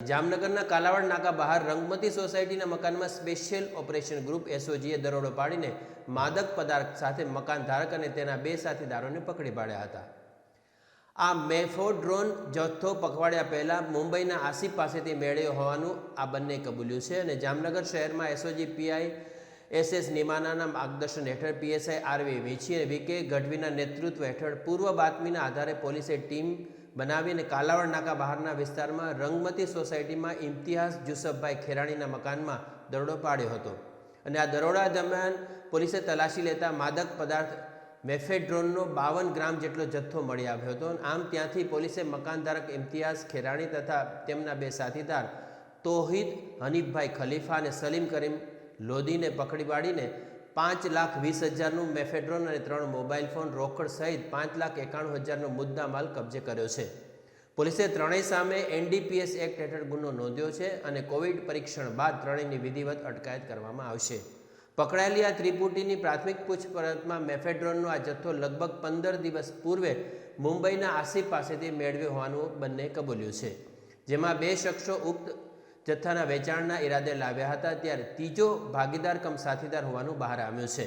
જામનગરના કાલાવાડ નાકા બહાર રંગમતી સોસાયટીના મકાનમાં સ્પેશિયલ ઓપરેશન ગ્રુપ એસઓજીએ દરોડો પાડીને માદક પદાર્થ સાથે મકાન ધારક અને તેના બે સાથીદારોને પકડી પાડ્યા હતા. આ મેફોડ્રોન જથ્થો પકવાડ્યા પહેલાં મુંબઈના આસિફ પાસેથી મેળવ્યો હોવાનું આ બંને કબૂલ્યું છે અને જામનગર શહેરમાં એસઓજી પીઆઈ એસ એસ નિમાનાના માર્ગદર્શન હેઠળ પીએસઆઈ આરવી વીછી અને વીકે ગઢવીના નેતૃત્વ હેઠળ પૂર્વ બાતમીના આધારે પોલીસે ટીમ બનાવીને કાલાવડ નાકા બહારના વિસ્તારમાં રંગમતી સોસાયટીમાં ઇમ્તિયાઝ જુસફભાઈ ખેરાણીના મકાનમાં દરોડો પાડ્યો હતો. અને આ દરોડા દરમિયાન પોલીસે તલાશી લેતા માદક પદાર્થ મેફેડ્રોનનો બાવન ગ્રામ જેટલો જથ્થો મળી આવ્યો હતો. આમ ત્યાંથી પોલીસે મકાનધારક ઇમ્તિયાઝ ખેરાણી તથા તેમના બે સાથીદાર તોહિદ હનીફભાઈ ખલીફા અને સલીમ કરીમ લોધીને પકડી પાડીને પાંચ લાખ વીસ હજારનું મેફેડ્રોન અને ત્રણ મોબાઈલ ફોન રોકડ સહિત પાંચ લાખ એકાણું હજારનો મુદ્દા માલ કબજે કર્યો છે. પોલીસે ત્રણેય સામે એનડીપીએસ એક્ટ હેઠળ ગુનો નોંધ્યો છે અને કોવિડ પરીક્ષણ બાદ ત્રણેયની વિધિવત અટકાયત કરવામાં આવશે. પકડાયેલી આ ત્રિપુટીની પ્રાથમિક પૂછપરછમાં મેફેડ્રોનનો આ જથ્થો લગભગ પંદર દિવસ પૂર્વે મુંબઈના આસિફ પાસેથી મેળવ્યો હોવાનું બંને કબૂલ્યું છે. જેમાં બે શખ્સો ઉક્ત જથ્થાના વેચાણના ઈરાદે લાવ્યા હતા ત્યારે ત્રીજો ભાગીદાર કમ સાથીદાર હોવાનું બહાર આવ્યું છે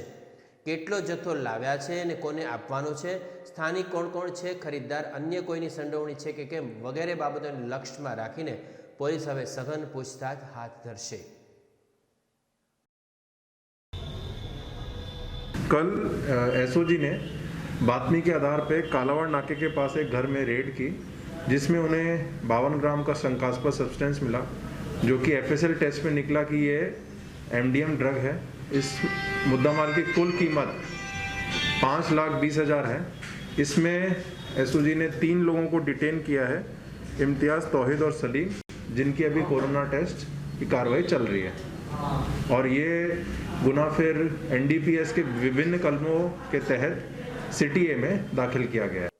કેટલો જથ્થો લાવ્યા છે અને કોને આપવાનો છે સ્થાનિક કોણ કોણ છે ખરીદદાર અન્ય કોઈની સંડોવણી છે કે કેમ વગેરે બાબતોને લક્ષ્યમાં રાખીને પોલીસ હવે સઘન પૂછતાછ હાથ ધરશે कल एसओजी ने बातमी के आधार पे कालावाड़ नाके के पास एक घर में रेड की जिसमें उन्हें बावन ग्राम का शंकास्पद सब्सटेंस मिला जो कि एफएसएल टेस्ट में निकला कि ये एमडीएम ड्रग है, इस मुद्दा माल की कुल कीमत पाँच लाख बीस हज़ार है। इसमें एसओजी ने तीन लोगों को डिटेन किया है, इम्तियाज़, तौहिद और सलीम, जिनकी अभी कोरोना टेस्ट की कार्रवाई चल रही है। और ये गुना फिर एनडीपीएस के विभिन्न कलमों के तहत सिटी ए में दाखिल किया गया है।